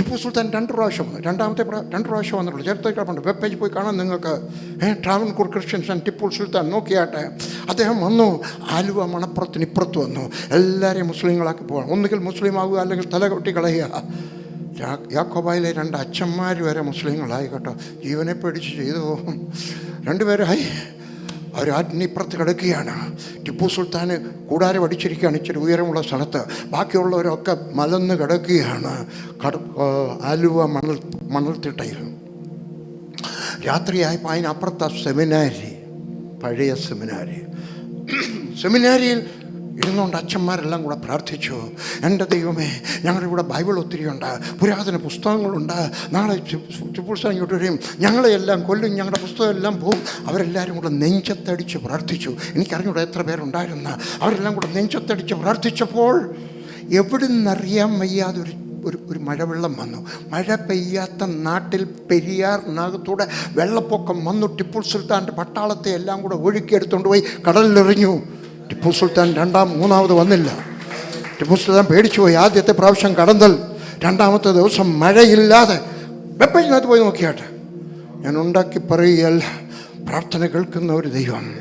ടിപ്പു സുൽത്താൻ രണ്ട് പ്രാവശ്യം വന്നു രണ്ടാമത്തെ രണ്ട് പ്രാവശ്യം വന്നിട്ടുള്ളൂ. ചരിത്രത്തിൽ കിടപ്പുണ്ട് വെബ് പേജ് പോയി കാണാൻ നിങ്ങൾക്ക് ട്രാവൻകൂർ ക്രിസ്ത്യൻസ് ആൻഡ് ടിപ്പു സുൽത്താൻ നോക്കിയാട്ടെ. അദ്ദേഹം വന്നു ആലുവ മണപ്പുറത്തിന് ഇപ്പുറത്ത് വന്നു. എല്ലാവരെയും മുസ്ലിങ്ങളാക്കി പോകണം ഒന്നുകിൽ മുസ്ലിം ആവുക അല്ലെങ്കിൽ തല കൊട്ടി കളയുക. യാക്കോബായിലെ രണ്ട് അച്ഛന്മാർ വരെ മുസ്ലിങ്ങളായി കേട്ടോ. ജീവനെ പേടിച്ച് ചെയ്തു രണ്ടുപേരായി അവർ ആജ്ഞിപ്പുറത്ത് കിടക്കുകയാണ്. ടിപ്പു സുൽത്താൻ കൂടാരം അടിച്ചിരിക്കുകയാണ്. ഇച്ചിരി ഉയരമുള്ള സ്ഥലത്ത്. ബാക്കിയുള്ളവരൊക്കെ മലന്ന് കിടക്കുകയാണ്. കട ആലുവ മണൽ മണൽത്തിട്ടയിൽ. രാത്രിയായപ്പോൾ അതിനപ്പുറത്ത് സെമിനാരി പഴയ സെമിനാരി. സെമിനാരിയിൽ ഇരുന്നുകൊണ്ട് അച്ഛന്മാരെല്ലാം കൂടെ പ്രാർത്ഥിച്ചു. എന്റെ ദൈവമേ ഞങ്ങളുടെ ഇവിടെ ബൈബിൾ ഒത്തിരിയുണ്ട്. പുരാതന പുസ്തകങ്ങളുണ്ട്. നാളെ ചുപ്പുസ്തകം ഇങ്ങോട്ട് വരും. ഞങ്ങളെയെല്ലാം കൊല്ലും. ഞങ്ങളുടെ പുസ്തകം എല്ലാം പോവും. അവരെല്ലാവരും കൂടെ നെഞ്ചത്തടിച്ച് പ്രാർത്ഥിച്ചു. എനിക്കറിഞ്ഞൂടെ എത്ര പേരുണ്ടായിരുന്നു. അവരെല്ലാം കൂടെ നെഞ്ചത്തടിച്ച് പ്രാർത്ഥിച്ചപ്പോൾ എവിടുന്നറിയാൻ വയ്യാതൊരു ഒരു ഒരു മഴവെള്ളം വന്നു. മഴ പെയ്യാത്ത നാട്ടിൽ പെരിയാർ പെരിയാറിനകത്തൂടെ വെള്ളപ്പൊക്കം വന്നു. ടിപ്പു സുൽത്താന്റെ പട്ടാളത്തെ എല്ലാം കൂടെ ഒഴുക്കിയെടുത്തുകൊണ്ട് പോയി കടലിലെറിഞ്ഞു. ടിപ്പു സുൽത്താൻ രണ്ടാം മൂന്നാമത് വന്നില്ല. ടിപ്പു സുൽത്താൻ പേടിച്ചു പോയി. ആദ്യത്തെ പ്രാവശ്യം കടന്നൽ രണ്ടാമത്തെ ദിവസം മഴയില്ലാതെ വെപ്പഴിനകത്ത് പോയി നോക്കിയാട്ടെ. ഞാൻ ഉണ്ടാക്കി പറയുകയല്ല പ്രാർത്ഥന കേൾക്കുന്ന ഒരു ദൈവം.